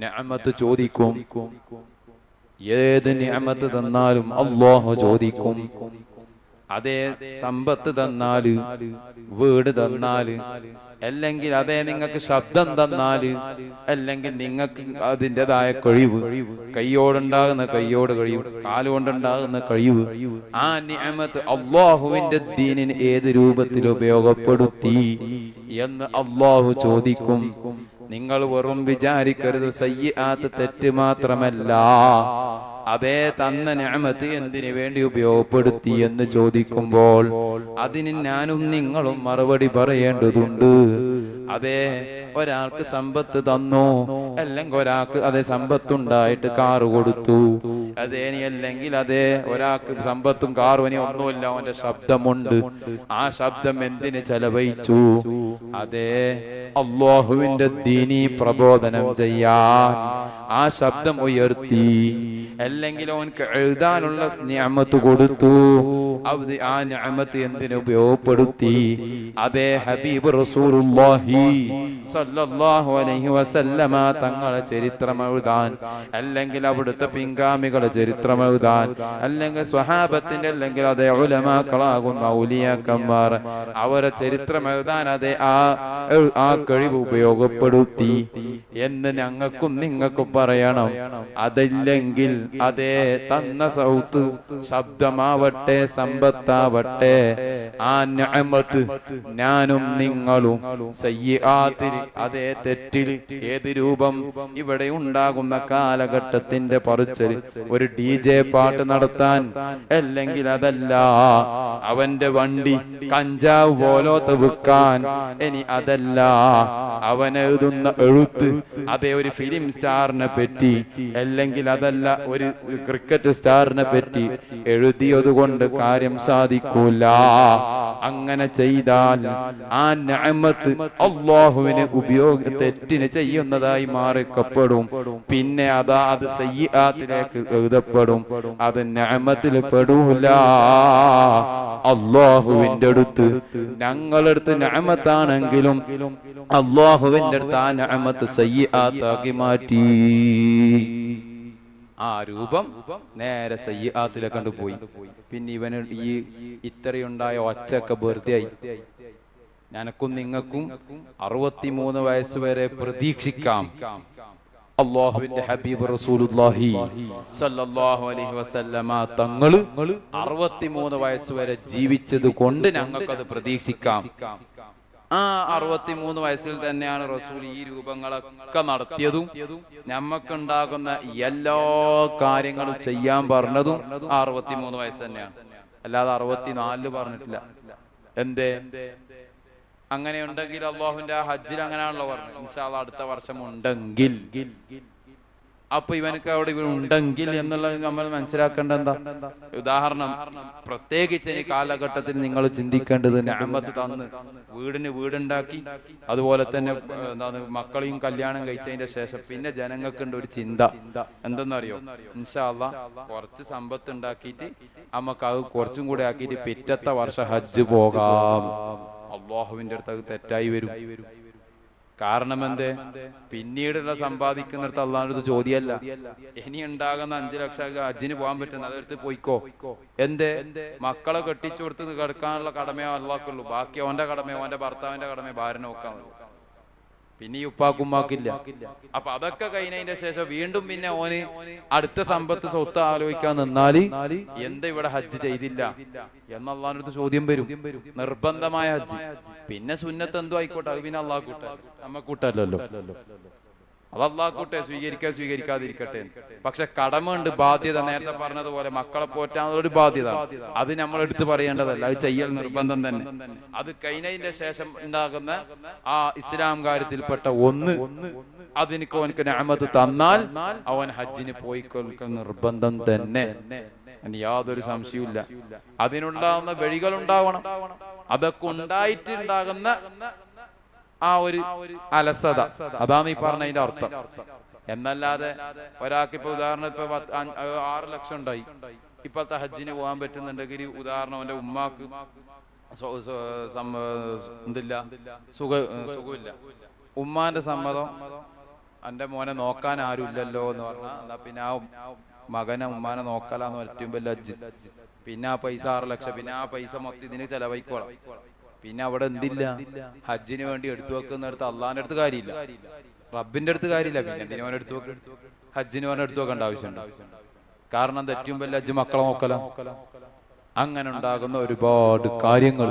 ഞാമത്ത് ചോദിക്കും. ഏത് ഞാമത്ത് തന്നാലും അള്ളാഹു ചോദിക്കും. അതേ സമ്പത്ത് തന്നാൽ വീട് തന്നാൽ അല്ലെങ്കിൽ അതേ നിങ്ങൾക്ക് ശബ്ദം തന്നാൽ അല്ലെങ്കിൽ നിങ്ങൾക്ക് അതിന്റെതായ കഴിവ് കൈയോടുണ്ടാകുന്ന കൈയോട് കഴിവ് കാലുകൊണ്ടുണ്ടാകുന്ന കഴിവ് ആ നിയമത്ത് അള്ളാഹുവിന്റെ ദീനിന് ഏത് രൂപത്തിൽ ഉപയോഗപ്പെടുത്തി എന്ന് അള്ളാഹു ചോദിക്കും. നിങ്ങൾ വെറും വിചാരിക്കരുത്. സയ്യാത്ത് തെറ്റ് മാത്രമല്ല. അതേ തന്ന ഞാമത്ത് എന്തിനു വേണ്ടി ഉപയോഗപ്പെടുത്തി എന്ന് ചോദിക്കുമ്പോൾ അതിന് ഞാനും നിങ്ങളും മറുപടി പറയേണ്ടതുണ്ട്. അതെ ഒരാൾക്ക് സമ്പത്ത് തന്നു അല്ലെങ്കിൽ ഒരാൾക്ക് അതേ സമ്പത്തുണ്ടായിട്ട് കാറ് കൊടുത്തു. അതേ നീ അല്ലെങ്കിൽ അതേ ഒരാൾക്ക് സമ്പത്തും കാറും ഇനി ഒന്നുമില്ല അവന്റെ ശബ്ദമുണ്ട്. ആ ശബ്ദം എന്തിന് ചെലവഴിച്ചു? അതേ അള്ളാഹുവിന്റെ ദീനി പ്രബോധനം ചെയ്യാൻ. ആ ശബ്ദം ഉയർത്തി. അല്ലെങ്കിൽ അവൻക്ക് എഴുതാനുള്ള ഞാമത്ത് കൊടുത്തു. അത് ആ ഞാമത്ത് എന്തിനു ഉപയോഗപ്പെടുത്തി? അതേ ഹബീബ് റസൂലുള്ളാഹി അലൈഹി വസല്ലമ തങ്ങളെ ചരിത്രം എഴുതാൻ അല്ലെങ്കിൽ അവിടുത്തെ പിൻഗാമികളെ ചരിത്രം എഴുതാൻ അല്ലെങ്കിൽ സ്വഹാബത്തിന്റെ അല്ലെങ്കിൽ അതേ ഉലമാക്കളാകുന്ന ഔലിയാക്കന്മാർ അവരെ ചരിത്രം എഴുതാൻ അതേ ആ ആ കഴിവ് ഉപയോഗപ്പെടുത്തി. എന്ന് ഞങ്ങൾക്കും നിങ്ങൾക്കും പറയണം. അതില്ലെങ്കിൽ അതേ തന്ന സൗത്ത് ശബ്ദമാവട്ടെ സമ്പത്താവട്ടെ. ആ ഞാമത്ത് ഞാനും നിങ്ങളും സയ്യാത്തിൽ അതേ തെറ്റിൽ ഏത് രൂപം ഇവിടെ ഉണ്ടാകുന്ന കാലഘട്ടത്തിന്റെ പറിച്ചൽ ഒരു ഡി ജെ പാട്ട് നടത്താൻ അല്ലെങ്കിൽ അതല്ല അവന്റെ വണ്ടി കഞ്ചാവ് പോലോത്ത് വിൽക്കാൻ. ഇനി അതല്ല. അവൻ എഴുതുന്ന എഴുത്ത് അതേ ഒരു ഫിലിം സ്റ്റാറിനെ പറ്റി അല്ലെങ്കിൽ അതല്ല ഒരു ക്രിക്കറ്റ് സ്റ്റാറിനെ പറ്റി എഴുതിയതുകൊണ്ട് കാര്യം സാധിക്കൂല. അങ്ങനെ ചെയ്താൽ ആ ഞാമത്ത് അള്ളാഹുവിന് ഉപയോഗ തെറ്റിന് ചെയ്യുന്നതായി മാറിക്കപ്പെടും. പിന്നെ അതാ അത് സയ്യാത്തിലേക്ക് എഴുതപ്പെടും. അത് ഞാമത്തിൽ പെടൂല. അള്ളാഹുവിന്റെ അടുത്ത്. ഞങ്ങളടുത്ത് ഞാമത്താണെങ്കിലും അള്ളാഹുവിന്റെ അടുത്ത് ആ ഞാമത്ത് സയ്യാത്താക്കി മാറ്റി. ആ രൂപം നേരെ സയ്യാത്തിലെ കണ്ടുപോയി പിന്നെ ഇവന് ഈ ഇത്രയുണ്ടായ ഒച്ചയൊക്കെ വെറുതെ ആയി ഞനക്കും നിങ്ങൾക്കും അറുപത്തിമൂന്ന് വയസ്സ് വരെ പ്രതീക്ഷിക്കാം. അള്ളാഹുവിന്റെ ഹബീബ് റസൂലുള്ളാഹി സല്ലല്ലാഹു അലൈഹി വസല്ലമ തങ്ങൾ അറുപത്തിമൂന്ന് വയസ്സ് വരെ ജീവിച്ചത് കൊണ്ട് അത് പ്രതീക്ഷിക്കാം. ആ അറുപത്തിമൂന്ന് വയസ്സിൽ തന്നെയാണ് റസൂൽ ഈ രൂപങ്ങളൊക്കെ നടത്തിയതും ഞമ്മക്കുണ്ടാകുന്ന എല്ലാ കാര്യങ്ങളും ചെയ്യാൻ പറഞ്ഞതും ആ അറുപത്തിമൂന്ന് വയസ്സ് തന്നെയാണ്. അല്ലാതെ അറുപത്തിനാലിൽ പറഞ്ഞിട്ടില്ല. എന്തേ? അങ്ങനെ ഉണ്ടെങ്കിൽ അള്ളാഹുവിന്റെ ആ ഹജ്ജിൽ അങ്ങനെയാണല്ലോ പറഞ്ഞത്. അടുത്ത വർഷം ഉണ്ടെങ്കിൽ. അപ്പൊ ഇവനക്ക് അവിടെ ഇവൻ ഉണ്ടെങ്കിൽ എന്നുള്ളത് നമ്മൾ മനസ്സിലാക്കേണ്ട എന്താ? ഉദാഹരണം പ്രത്യേകിച്ച് ഈ കാലഘട്ടത്തിൽ നിങ്ങൾ ചിന്തിക്കേണ്ടത് ഞാമത്ത് തന്ന് വീടിന് വീടുണ്ടാക്കി അതുപോലെ തന്നെ എന്താണ് മക്കളെയും കല്യാണം കഴിച്ചതിന്റെ ശേഷം പിന്നെ ജനങ്ങൾക്കുണ്ട് ഒരു ചിന്ത. എന്തെന്നറിയോ? ഇൻഷാല്ല കുറച്ച് സമ്പത്ത് ഉണ്ടാക്കിയിട്ട് നമുക്ക് അത് കുറച്ചും കൂടെ ആക്കിയിട്ട് പിറ്റത്തെ വർഷം ഹജ്ജ് പോകാം. അള്ളാഹുവിന്റെ അടുത്ത് അത് തെറ്റായി വരും. കാരണം എന്ത് പിന്നീടുള്ള സമ്പാദിക്കുന്നിടത്ത് അള്ളാഹുടെ ചോദ്യമല്ല ഇനി ഉണ്ടാകുന്ന അഞ്ചു ലക്ഷം അജിന് പോകാൻ പറ്റുന്ന അതെടുത്ത് പോയിക്കോ. എന്തേ? മക്കളെ കെട്ടിച്ചു കൊടുത്ത് കിടക്കാനുള്ള കടമയോ അള്ളാഹ്ക്കുള്ളൂ. ബാക്കി അവന്റെ കടമയോ അവന്റെ ഭർത്താവിന്റെ കടമയോ ഭാര്യ നോക്കാൻ പിന്നെ ഈ ഉപ്പാക്കുമ്മാക്കില്ല അപ്പൊ അതൊക്കെ കഴിഞ്ഞതിന്റെ ശേഷം വീണ്ടും പിന്നെ ഓന് അടുത്ത സമ്പത്ത് സ്വത്ത് ആലോചിക്കാൻ നിന്നാൽ എന്താ ഇവിടെ ഹജ്ജ് ചെയ്തില്ല എന്നുള്ളതിനടുത്ത് ചോദ്യം വരും. നിർബന്ധമായ ഹജ്ജ്. പിന്നെ സുന്നത്ത് എന്തോ ആയിക്കോട്ടെ അത് പിന്നെ അള്ളാഹ് കൂട്ട നമ്മ കൂട്ടല്ലോ അത് അള്ളാഹ്ക്കൂട്ടെ സ്വീകരിക്കുക സ്വീകരിക്കാതിരിക്കട്ടെ. പക്ഷെ കടമുണ്ട് ബാധ്യത. നേരത്തെ പറഞ്ഞതുപോലെ മക്കളെ പോറ്റാനുള്ള ഒരു ബാധ്യത. അത് നമ്മൾ എടുത്തു പറയേണ്ടതല്ല. അത് ചെയ്യൽ നിർബന്ധം തന്നെ. അത് കഴിഞ്ഞതിന്റെ ശേഷം ഉണ്ടാകുന്ന ആ ഇസ്ലാം കാര്യത്തിൽപ്പെട്ട ഒന്ന് അതിനൊക്കെ അവനക്ക് ഞാമത്ത് തന്നാൽ അവൻ ഹജ്ജിന് പോയി കൊൽക്കുന്ന നിർബന്ധം തന്നെ. യാതൊരു സംശയവുമില്ല. അതിനുണ്ടാകുന്ന വഴികൾ ഉണ്ടാവണം അതൊക്കെ ഉണ്ടായിട്ടുണ്ടാകുന്ന ആ ഒരു അലസത. അതാണ് ഈ പറഞ്ഞതിന്റെ അർത്ഥം. എന്നല്ലാതെ ഒരാൾക്ക് ഇപ്പൊ ഉദാഹരണം ഇപ്പൊ ആറ് ലക്ഷം ഉണ്ടായി. ഇപ്പോഴത്തെ ഹജ്ജിന് പോകാൻ പറ്റുന്നുണ്ടെങ്കിൽ ഉദാഹരണം അവന്റെ ഉമ്മാക്ക് എന്തില്ല സുഖ സുഖമില്ല. ഉമ്മാന്റെ സമ്മതം എന്റെ മോനെ നോക്കാൻ ആരുമില്ലല്ലോ എന്ന് പറഞ്ഞാൽ എന്നാ പിന്നെ ആ മകനെ ഉമ്മാനെ നോക്കലാന്ന് പറ്റുമ്പോ ലജ്ജ് പിന്നെ ആ പൈസ ആറ് ലക്ഷം. പിന്നെ ആ പൈസ മൊത്തം ഇതിന് ചെലവഴിക്കോളാം. പിന്നെ അവിടെ എന്തില്ല? ഹജ്ജിന് വേണ്ടി എടുത്തു വെക്കുന്നിടത്ത് അള്ളാന്റെ അടുത്ത് കാര്യമില്ല. റബ്ബിന്റെ അടുത്ത് കാര്യമില്ല. പിന്നെ എന്തിനു അവൻ എടുത്തു വെക്കും? ഹജ്ജിന് വേണ്ടി എടുത്തു വെക്കേണ്ട ആവശ്യമുണ്ട്. കാരണം തെറ്റുമ്പോ ലജ്ജ് മക്കളെ നോക്കല. അങ്ങനെ ഉണ്ടാകുന്ന ഒരുപാട് കാര്യങ്ങൾ.